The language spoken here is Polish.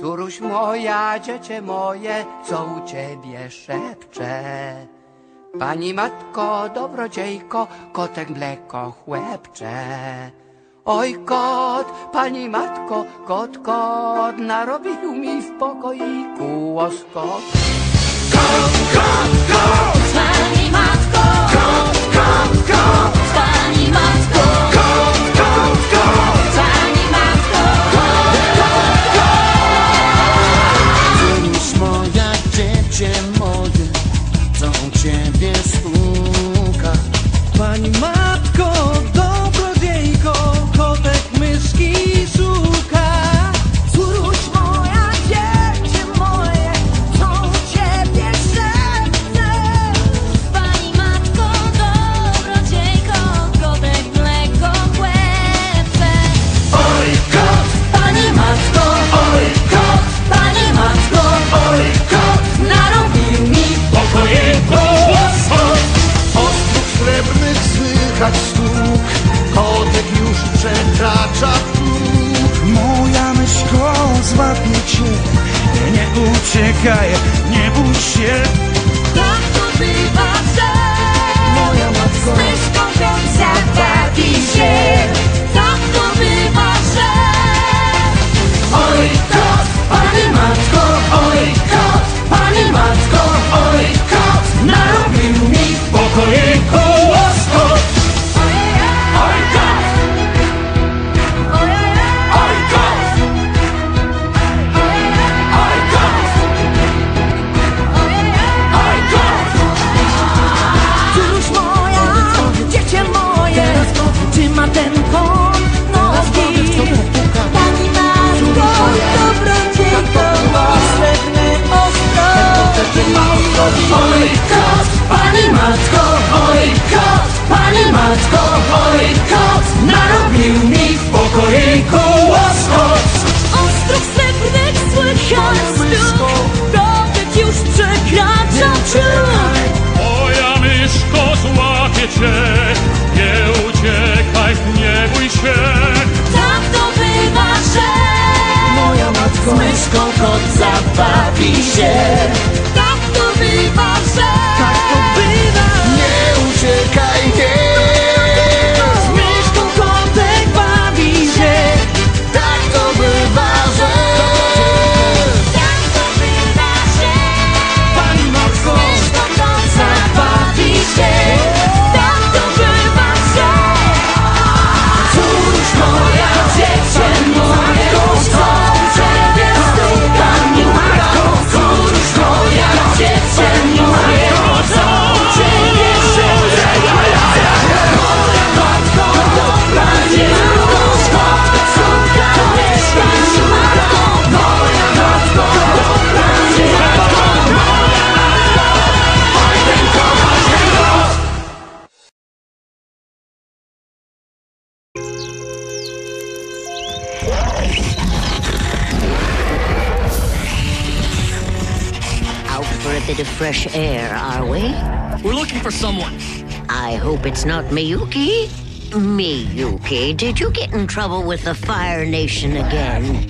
Córuś moja, dziecię moje, co u ciebie szepcze? Pani matko, dobrodziejko, kotek mleko chłepcze. Oj kot, pani matko, kot, kot, narobił mi w pokoiku łoskot. Kot, kot, kot! champions z myszką kot zabawi się. Out for a bit of fresh air, are we? We're looking for someone. I hope it's not Miyuki. Miyuki, did you get in trouble with the Fire Nation again?